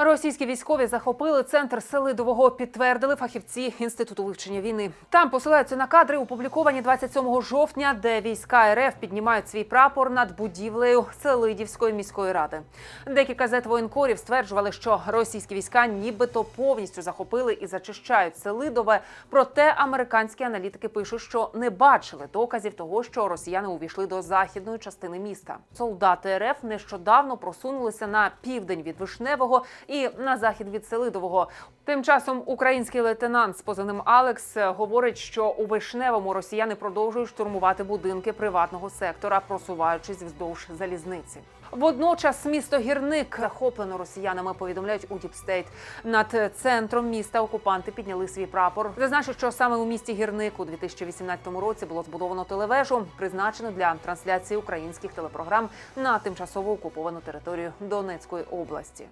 Російські військові захопили центр Селидового, підтвердили фахівці інституту вивчення війни. Там посилаються на кадри, опубліковані 27 жовтня, де війська РФ піднімають свій прапор над будівлею Селидівської міської ради. Декілька газет воєнкорів стверджували, що російські війська нібито повністю захопили і зачищають Селидове. Проте американські аналітики пишуть, що не бачили доказів того, що росіяни увійшли до західної частини міста. Солдати РФ нещодавно просунулися на південь від Вишневого і на захід від Селидового. Тим часом український лейтенант з позивним Алекс говорить, що у Вишневому росіяни продовжують штурмувати будинки приватного сектора, просуваючись вздовж залізниці. Водночас місто Гірник захоплено росіянами. Повідомляють у Діпстейт. Над центром міста окупанти підняли свій прапор. Зазначу, що саме у місті Гірник у 2018 році було збудовано телевежу, призначену для трансляції українських телепрограм на тимчасово окуповану територію Донецької області.